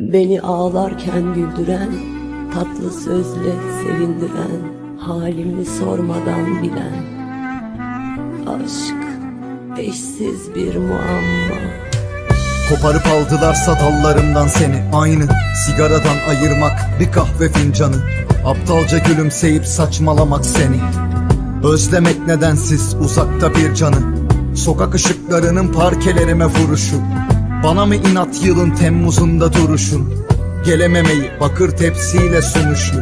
Beni ağlarken güldüren, tatlı sözle sevindiren, halimi sormadan bilen. Aşk eşsiz bir muamma. Koparıp aldılarsa dallarımdan seni Aynı. Sigaradan ayırmak bir kahve fincanı. Aptalca gülümseyip saçmalamak seni. Özlemek nedensiz uzakta bir canı. Sokak ışıklarının parkelerime vuruşu Bana mı inat yılın Temmuz'unda duruşun? Gelememeyi bakır tepsiyle sunuşu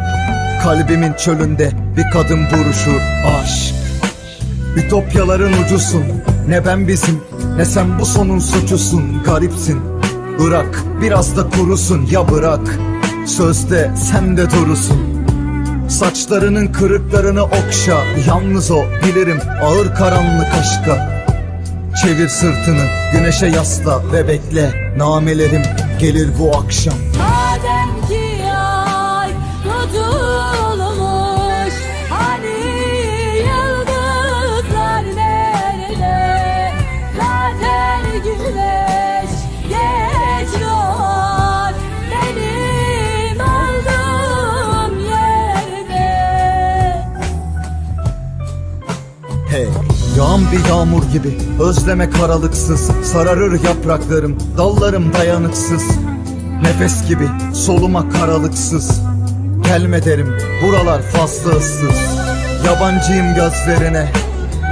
Kalbimin çölünde bir kadın buruşur Aşk Ütopyaların ucusun. Ne ben bizim ne sen bu sonun suçusun. Garipsin. Bırak biraz da kurusun. Ya bırak Sözde sen de durusun. Saçlarının kırıklarını okşa. Yalnız o bilirim ağır karanlık aşka Çevir sırtını güneşe yasla ve bekle Namelerim gelir bu akşam. Madem ki ay tutulmuş Hani yıldızlar nerede? Zaten güneş geç doğar Benim olduğum yerde. Hey Yağan bir yağmur gibi Özleme karalıksız Sararır yapraklarım Dallarım dayanıksız. Nefes gibi Soluma karalıksız Gelme derim Buralar fazla ıssız. Yabancıyım gözlerine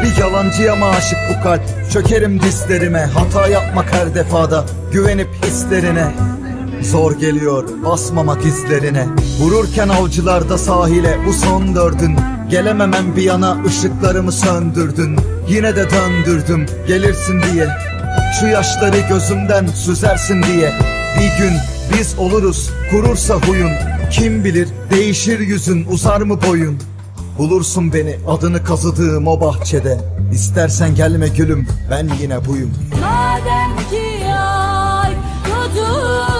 Bir yalancıya mı aşık bu kalp? Çökerim dizlerime Hata yapmak her defada Güvenip hislerine Zor geliyor basmamak izlerine. Vururken avcılarda sahile bu son dördün. Gelememem bir yana ışıklarımı söndürdün. Yine de döndürdüm gelirsin diye. Şu yaşları gözümden süzersin diye. Bir gün biz oluruz kurursa huyun. Kim bilir değişir yüzün uzar mı boyun? Bulursun beni adını kazıdığım o bahçede. İstersen gelme gülüm ben yine buyum. Madem ki ay kadın